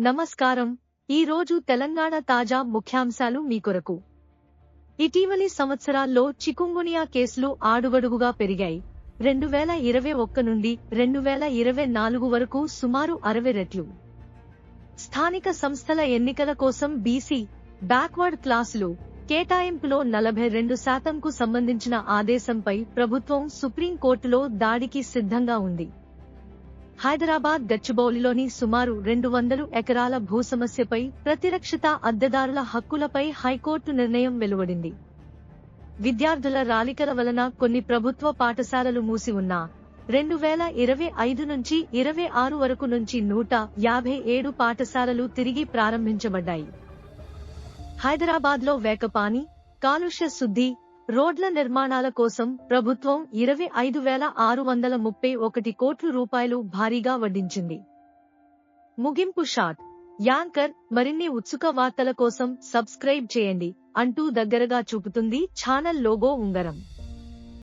నమస్కారం. ఈ రోజు తెలంగాణ తాజా ముఖ్యాంశాలు మీ కొరకు. ఇటీవలి సంవత్సరాల్లో చికుంగునియా కేసులు ఆడుగడుగుగా పెరిగాయి. రెండు వేల ఇరవై ఒక్క నుండి రెండు వేల ఇరవై నాలుగు వరకు సుమారు అరవై రెట్లు. స్థానిక సంస్థల ఎన్నికల కోసం బీసీ బ్యాక్వర్డ్ క్లాసులు కేటాయింపులో నలభై రెండు శాతంకు సంబంధించిన ఆదేశంపై ప్రభుత్వం సుప్రీంకోర్టులో దాడికి సిద్ధంగా ఉంది. హైదరాబాద్ గచ్చిబౌలిలోని సుమారు రెండు వందలు ఎకరాల భూ సమస్యపై ప్రతిరక్షిత అద్దెదారుల హక్కులపై హైకోర్టు నిర్ణయం వెలువడింది. విద్యార్థుల రాలికల వలన కొన్ని ప్రభుత్వ పాఠశాలలు మూసి ఉన్నా రెండు వేల ఇరవై ఐదు నుంచి ఇరవై ఆరు వరకు నుంచి నూట యాభై ఏడు పాఠశాలలు తిరిగి ప్రారంభించబడ్డాయి. హైదరాబాద్లో వేకపాని కాలుష్య శుద్ధి రోడ్ల నిర్మాణాల కోసం ప్రభుత్వం ఇరవై ఐదు వేల ఆరు వందల ముప్పై ఒకటి కోట్ల రూపాయలు భారీగా వడ్డించింది. ముగింపు షాట్. యాంకర్ మరిన్ని ఉత్సుక వార్తల కోసం సబ్స్క్రైబ్ చేయండి అంటూ దగ్గరగా చూపుతుంది ఛానల్ లోగో ఉంగరం.